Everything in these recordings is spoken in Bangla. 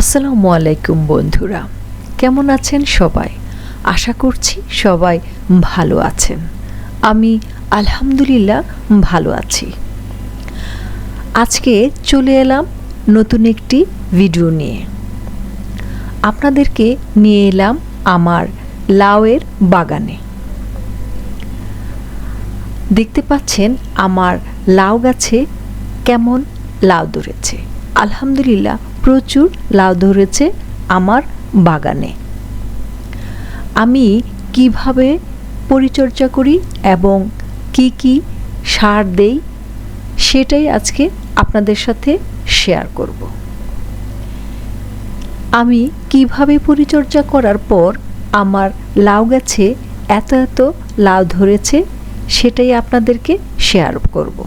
আসসালামু আলাইকুম বন্ধুরা, কেমন আছেন সবাই? আশা করছি সবাই ভালো আছেন। আমি আলহামদুলিল্লাহ ভালো আছি। আজকে চলে এলাম নতুন একটি ভিডিও নিয়ে। আপনাদেরকে নিয়ে এলাম আমার লাউয়ের বাগানে। দেখতে পাচ্ছেন আমার লাউ গাছে কেমন লাউ ধরেছে। আলহামদুলিল্লাহ প্রচুর লাউ ধরেছে আমার বাগানে। আমি কীভাবে পরিচর্যা করি এবং কি কি সার দেই সেটাই আজকে আপনাদের সাথে শেয়ার করব। আমি কীভাবে পরিচর্যা করার পর আমার লাউ গাছে এত এত লাউ ধরেছে সেটাই আপনাদেরকে শেয়ার করব।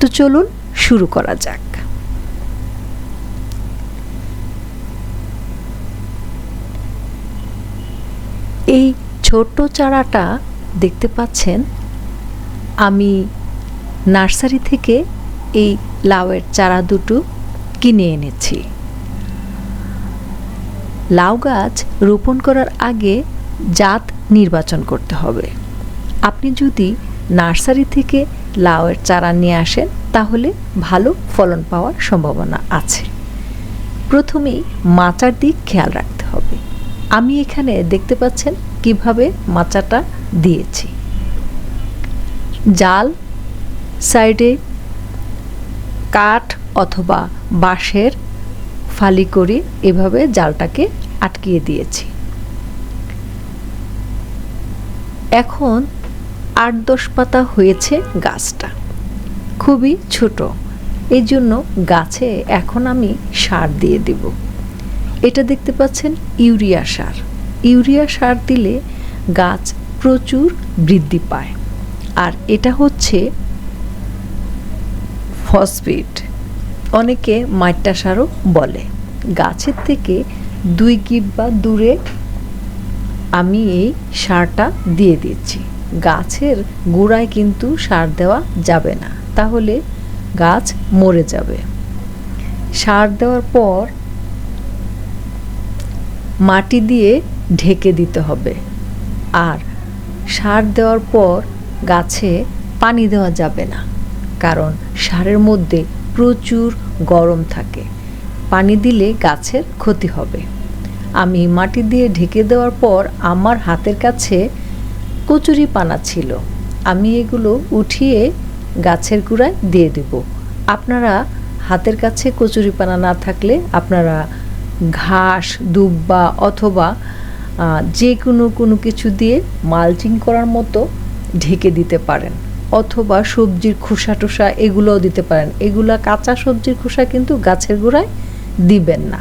তো চলুন শুরু করা যাক। এই ছোট্ট চারাটা দেখতে পাচ্ছেন? আমি নার্সারি থেকে এই লাউয়ের চারা দুটো কিনে এনেছি। লাউ গাছ রোপণ করার আগে জাত নির্বাচন করতে হবে। আপনি যদি নার্সারি থেকে লাউয়ের চারা নিয়ে আসেন, তাহলে ভালো ফলন পাওয়ার সম্ভাবনা আছে। প্রথমেই মাচার দিক খেয়াল রাখতে হবে। আমি এখানে দেখতে পাচ্ছেন কীভাবে মাচাটা দিয়েছি। জাল, সাইডে কাঠ অথবা বাঁশের ফালি করে এভাবে জালটাকে আটকিয়ে দিয়েছি। এখন আট দশ পাতা হয়েছে গাছটা। খুবই ছোট। এই জন্য গাছে এখন আমি সার দিয়ে দেব। এটা দেখতে পাচ্ছেন ইউরিয়া সার। ইউরিয়া সার দিলে গাছ প্রচুর বৃদ্ধি পায়। আর এটা হচ্ছে ফসফেট। অনেকে মাইটা সারও বলে। গাছের থেকে দুই গিব বা দূরে আমি এই সারটা দিয়ে দিচ্ছি। গাছের গোড়ায় কিন্তু সার দেওয়া যাবে না। তাহলে গাছ মরে যাবে। সার দেওয়ার পর মাটি দিয়ে ঢেকে দিতে হবে। আর সার দেওয়ার পর গাছে পানি দেওয়া যাবে না, কারণ সারের মধ্যে প্রচুর গরম থাকে। পানি দিলে গাছের ক্ষতি হবে। আমি মাটি দিয়ে ঢেকে দেওয়ার পর আমার হাতের কাছে কচুরি পানা ছিল। আমি এগুলো উঠিয়ে গাছের গুঁড়ায় দিয়ে দেব। আপনারা হাতের কাছে কচুরি পানা না থাকলে আপনারা ঘাস, দুব্বা অথবা যে কোনো কোনো কিছু দিয়ে মালচিং করার মতো ঢেকে দিতে পারেন। অথবা সবজির খোসা টোসা এগুলোও দিতে পারেন। এগুলা কাঁচা সবজির খোসা কিন্তু গাছের গোড়ায় দিবেন না।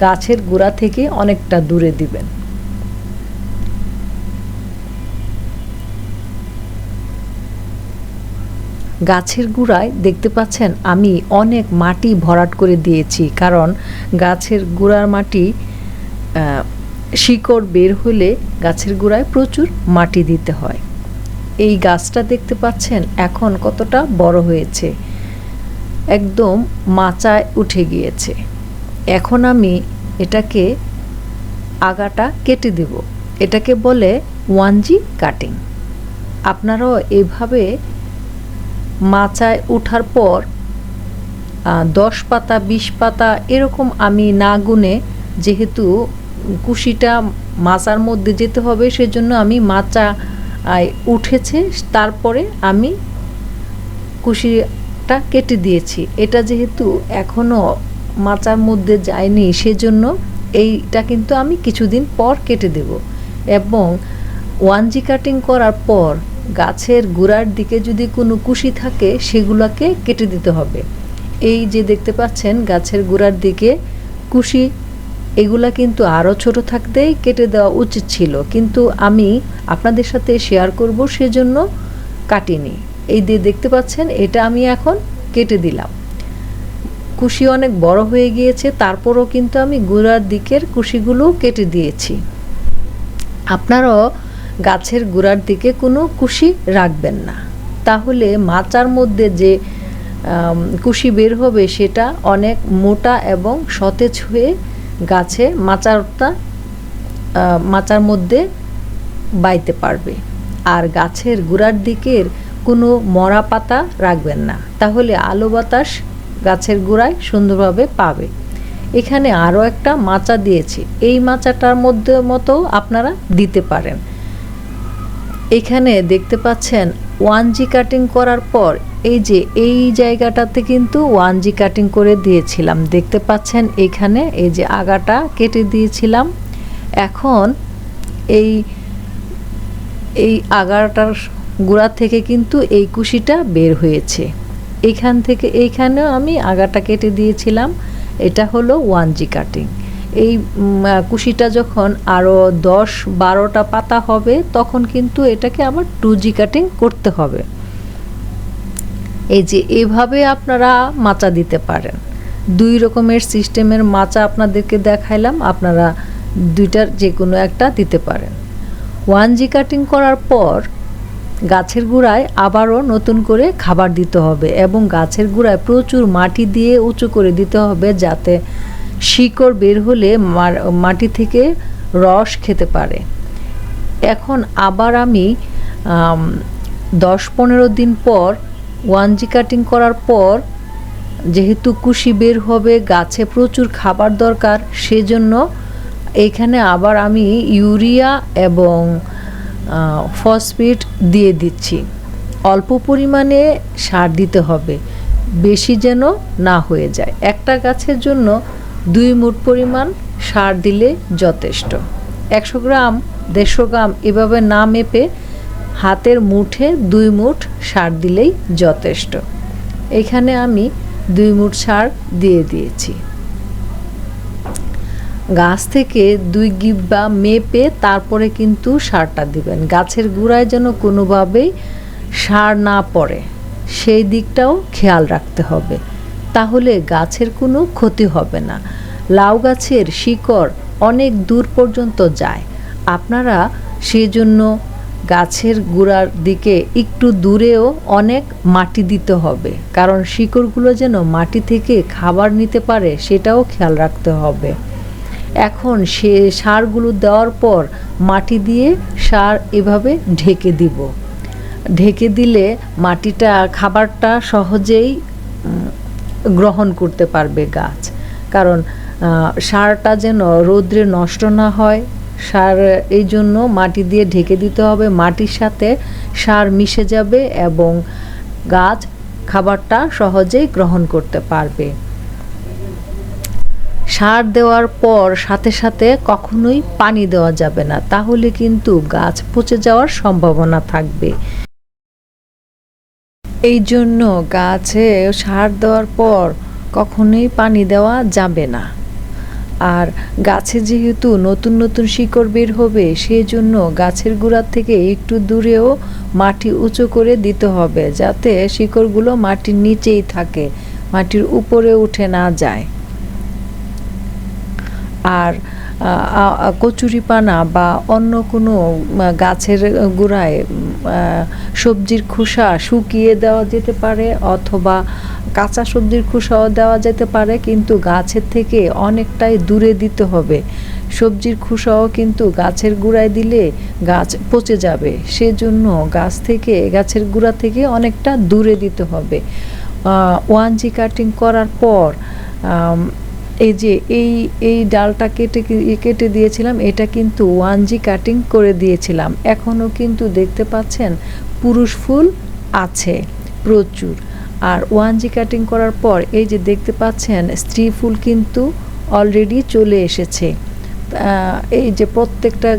গাছের গোড়া থেকে অনেকটা দূরে দিবেন। গাছের গুড়ায় দেখতে পাচ্ছেন, আমি অনেক মাটি ভরাট করে দিয়েছি। কারণ গাছের গুড়ার মাটি শিকড় বের হলে গাছের গোড়ায় প্রচুর মাটি দিতে হয়। এই গাছটা দেখতে পাচ্ছেন, এখন কতটা বড় হয়েছে। একদম মাচায় উঠে গিয়েছে। এখন আমি এটাকে আগাটা কেটে দেব। এটাকে বলে ওয়ানজি কাটিং। আপনারাও এভাবে মাচায় ওঠার পর দশ পাতা, বিশ পাতা এরকম আমি না গুনে যেহেতু কুশিটা মাচার মধ্যে যেতে হবে সেজন্য আমি মাচা উঠেছে, তারপরে আমি কুশিটা কেটে দিয়েছি। এটা যেহেতু এখনও মাচার মধ্যে যায়নি সেজন্য এইটা কিন্তু আমি কিছুদিন পর কেটে দেব। এবং ওয়ানজি কাটিং করার পর গাছের গোড়ার দিকে যদি কোনো কুশি থাকে, সেগুলোকে কেটে দিতে হবে। এই যে দেখতে পাচ্ছেন, গাছের গোড়ার দিকে কুশি, এগুলা কিন্তু আরও ছোট থাকতেই কেটে দেওয়া উচিত ছিল। কিন্তু আমি আপনাদের সাথে শেয়ার করব, সেজন্য কাটিনি। এই দিয়ে দেখতে পাচ্ছেন, এটা আমি এখন কেটে দিলাম। কুশি অনেক বড় হয়ে গিয়েছে, তারপরও কিন্তু আমি গোড়ার দিকের কুশিগুলো কেটে দিয়েছি। আপনারাও গাছের গোড়ার দিকে কোনো কুশি রাখবেন না। তাহলে মাচার মধ্যে যে কুশি বের হবে সেটা অনেক মোটা এবং সতেজ হয়ে গাছে মাচারটা মাচার মধ্যে বাইতে পারবে। আর গাছের গোড়ার দিকের কোনো মরা পাতা রাখবেন না। তাহলে আলো বাতাস গাছের গোড়ায় সুন্দরভাবে পাবে। এখানে আরও একটা মাচা দিয়েছি। এই মাচাটার মধ্যে মতো আপনারা দিতে পারেন। এখানে দেখতে পাচ্ছেন ওয়ান জি কাটিং করার পর, এই যে এই জায়গাটাতে কিন্তু ওয়ান জি কাটিং করে দিয়েছিলাম। দেখতে পাচ্ছেন এখানে এই যে আগাটা কেটে দিয়েছিলাম। এখন এই এই আগাটার গোড়া থেকে কিন্তু এই কুশিটা বের হয়েছে। এখান থেকে, এইখানেও আমি আগাটা কেটে দিয়েছিলাম। এটা হলো ওয়ান জি কাটিং। এই কুশিটা যখন আরও দশ বারোটা পাতা হবে, তখন কিন্তু এটাকে আবার টু জি কাটিং করতে হবে। এই যে এভাবে আপনারা মাচা দিতে পারেন। দুই রকমের সিস্টেমের মাচা আপনাদেরকে দেখাইলাম, আপনারা দুইটার যে কোনো একটা দিতে পারেন। ওয়ান জি কাটিং করার পর গাছের গোড়ায় আবারও নতুন করে খাবার দিতে হবে এবং গাছের গোড়ায় প্রচুর মাটি দিয়ে উঁচু করে দিতে হবে যাতে শিকড় বের হলে মাটি থেকে রস খেতে পারে। এখন আবার আমি দশ পনেরো দিন পর ওয়ান জি কাটিং করার পর যেহেতু কুশি বের হবে, গাছে প্রচুর খাবার দরকার, সেজন্য এখানে আবার আমি ইউরিয়া এবং ফসফেট দিয়ে দিচ্ছি। অল্প পরিমাণে সার দিতে হবে, বেশি যেন না হয়ে যায়। একটা গাছের জন্য দুই মুঠ পরিমাণ সার দিলে যথেষ্ট। একশো গ্রাম, দেড়শো গ্রাম এভাবে না মেপে হাতের মুঠে দুই মুঠ সার দিলেই যথেষ্ট। এখানে আমি দুই মুঠ সার দিয়ে দিয়েছি। গাছ থেকে দুই গিব্বা মেপে তারপরে কিন্তু সারটা দিবেন। গাছের গুঁড়ায় যেন কোনোভাবেই সার না পড়ে, সেই দিকটাও খেয়াল রাখতে হবে। তাহলে গাছের কোনো ক্ষতি হবে না। লাউ গাছের শিকড় অনেক দূর পর্যন্ত যায়। আপনারা সেজন্য গাছের গোড়ার দিকে একটু দূরেও অনেক মাটি দিতে হবে, কারণ শিকড়গুলো যেন মাটি থেকে খাবার নিতে পারে সেটাও খেয়াল রাখতে হবে। এখন সে সারগুলো দেওয়ার পর মাটি দিয়ে সার এভাবে ঢেকে দিব। ঢেকে দিলে মাটিটা, খাবারটা সহজেই গ্রহণ করতে পারবে গাছ। কারণ সারটা যেন রৌদ্রে নষ্ট না হয়, সার, এই জন্য মাটি দিয়ে ঢেকে দিতে হবে। মাটির সাথে সার মিশে যাবে এবং গাছ খাবারটা সহজেই গ্রহণ করতে পারবে। সার দেওয়ার পর সাথে সাথে কখনোই পানি দেওয়া যাবে না। তাহলে কিন্তু গাছ পচে যাওয়ার সম্ভাবনা থাকবে। এই জন্য গাছে সার দেওয়ার পর কখনোই পানি দেওয়া যাবে না। আর গাছে যেহেতু নতুন নতুন শিকড় বের হবে সেই জন্য গাছের গোড়ার থেকে একটু দূরেও মাটি উঁচু করে দিতে হবে, যাতে শিকড়গুলো মাটির নিচেই থাকে, মাটির উপরে উঠে না যায়। আর কচুরিপানা বা অন্য কোনো গাছের গোড়ায় সবজির খোসা শুকিয়ে দেওয়া যেতে পারে অথবা কাঁচা সবজির খোসাও দেওয়া যেতে পারে, কিন্তু গাছের থেকে অনেকটাই দূরে দিতে হবে। সবজির খোসাও কিন্তু গাছের গোড়ায় দিলে গাছ পচে যাবে। সেজন্য গাছ থেকে, গাছের গোড়া থেকে অনেকটা দূরে দিতে হবে। ওয়ান জি কাটিং করার পর এই যে, এই এই ডালটা কেটে কেটে দিয়েছিলাম, এটা কিন্তু ওয়ান জি কাটিং করে দিয়েছিলাম। এখনও কিন্তু দেখতে পাচ্ছেন পুরুষ ফুল আছে, প্রচুর। আর ওয়ান জি কাটিং করার পর এই যে দেখতে পাচ্ছেন স্ত্রী ফুল কিন্তু অলরেডি চলে এসেছে। এই যে প্রত্যেকটা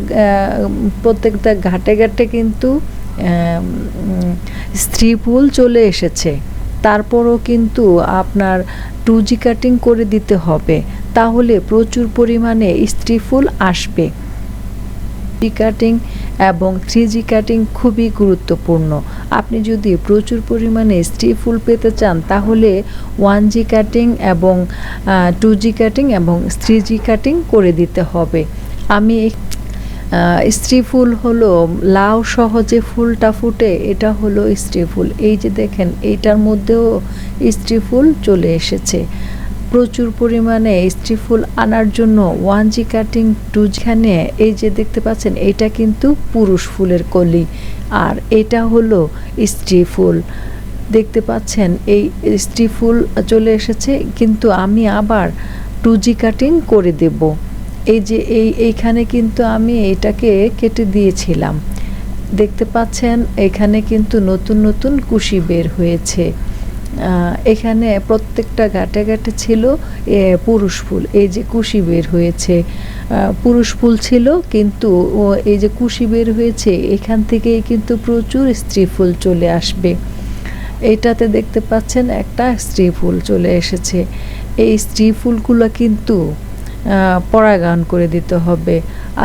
প্রত্যেকটা ঘাটে ঘাটে কিন্তু স্ত্রী ফুল চলে এসেছে। তারপরও কিন্তু আপনার টু জি কাটিং করে দিতে হবে। তাহলে প্রচুর পরিমাণে স্ত্রী ফুল আসবে। জি কাটিং এবং থ্রি জি কাটিং খুবই গুরুত্বপূর্ণ। আপনি যদি প্রচুর পরিমাণে স্ত্রী ফুল পেতে চান, তাহলে ওয়ান জি কাটিং এবং টু জি কাটিং এবং থ্রি জি কাটিং করে দিতে হবে। আমি স্ত্রী ফুল হলো, লাউ সহ যে ফুলটা ফুটে, এটা হলো স্ত্রী ফুল। এই যে দেখেন, এইটার মধ্যেও স্ত্রী ফুল চলে এসেছে। প্রচুর পরিমাণে স্ত্রী ফুল আনার জন্য ওয়ান জি কাটিং টু টুজখানে, এই যে দেখতে পাচ্ছেন, এটা কিন্তু পুরুষ ফুলের কলি। আর এটা হলো স্ত্রী ফুল। দেখতে পাচ্ছেন, এই স্ত্রী ফুল চলে এসেছে, কিন্তু আমি আবার টু জি কাটিং করে দেব। এই যে এই, এইখানে কিন্তু আমি এটাকে কেটে দিয়েছিলাম। দেখতে পাচ্ছেন, এখানে কিন্তু নতুন নতুন কুশি বের হয়েছে। এখানে প্রত্যেকটা ঘাটে ঘাটে ছিল পুরুষ ফুল, এই যে কুশি বের হয়েছে। পুরুষ ফুল ছিল, কিন্তু এই যে কুশি বের হয়েছে, এখান থেকেই কিন্তু প্রচুর স্ত্রী ফুল চলে আসবে। এটাতে দেখতে পাচ্ছেন, একটা স্ত্রী ফুল চলে এসেছে। এই স্ত্রী ফুলগুলো কিন্তু পরাগায়ন করে দিতে হবে।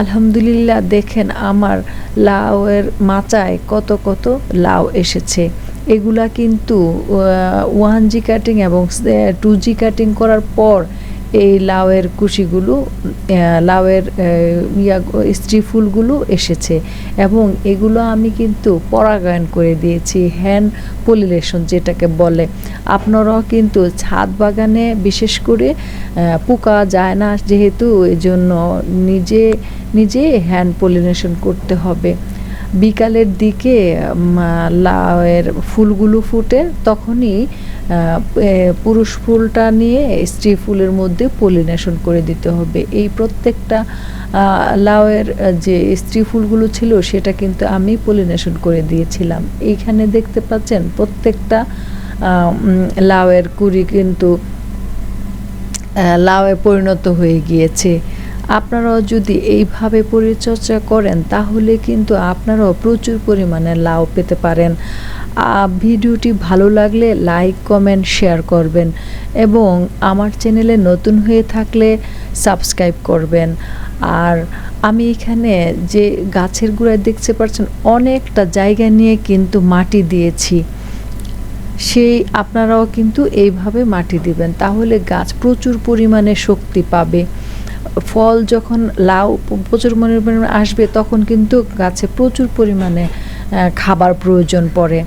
আলহামদুলিল্লাহ, দেখেন আমার লাউয়ের মাচায় কত কত লাউ এসেছে। এগুলা কিন্তু ওয়ান জি কাটিং এবং টু জি কাটিং করার পর এই লাউয়ের কুশিগুলো লাউয়ের ইয়া, স্ত্রী ফুলগুলো এসেছে এবং এগুলো আমি কিন্তু পরাগায়ন করে দিয়েছি হ্যান্ড পলিনেশন যেটাকে বলে। আপনারাও কিন্তু ছাদ বাগানে বিশেষ করে পোকা যায় না, যেহেতু এই জন্য নিজে নিজে হ্যান্ড পলিনেশন করতে হবে। বিকালের দিকে লাউয়ের ফুলগুলো ফুটে তখনই পুরুষ ফুলটা নিয়ে স্ত্রী ফুলের মধ্যে পলিনেশন করে দিতে হবে। এই প্রত্যেকটা লাউয়ের যে স্ত্রী ফুলগুলো ছিল সেটা কিন্তু আমি পলিনেশন করে দিয়েছিলাম। এইখানে দেখতে পাচ্ছেন প্রত্যেকটা লাউয়ের কুড়ি কিন্তু লাউয়ে পরিণত হয়ে গিয়েছে। আপনারাও যদি এইভাবে পরিচর্যা করেন, তাহলে কিন্তু আপনারাও প্রচুর পরিমাণে লাভ পেতে পারেন। ভিডিওটি ভালো লাগলে লাইক, কমেন্ট, শেয়ার করবেন এবং আমার চ্যানেলে নতুন হয়ে থাকলে সাবস্ক্রাইব করবেন। আর আমি এখানে যে গাছের গোড়ায় দেখতে পাচ্ছেন, অনেকটা জায়গা নিয়ে কিন্তু মাটি দিয়েছি। সেই আপনারাও কিন্তু এইভাবে মাটি দিবেন, তাহলে গাছ প্রচুর পরিমাণে শক্তি পাবে। ফল যখন লাউ প্রচুর পরিমাণে আসবে, তখন কিন্তু গাছে প্রচুর পরিমাণে খাবার প্রয়োজন পড়ে।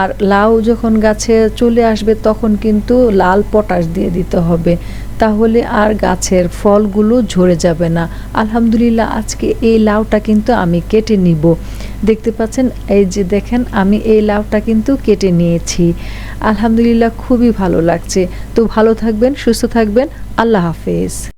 আর লাউ যখন গাছে চলে আসবে, তখন কিন্তু লাল পটাশ দিয়ে দিতে হবে। তাহলে আর গাছের ফলগুলো ঝরে যাবে না। আলহামদুলিল্লাহ, আজকে এই লাউটা কিন্তু আমি কেটে নিব। দেখতে পাচ্ছেন, এই যে দেখেন, আমি এই লাউটা কিন্তু কেটে নিয়েছি। আলহামদুলিল্লাহ, খুবই ভালো লাগছে। তো ভালো থাকবেন, সুস্থ থাকবেন। আল্লাহ হাফেজ।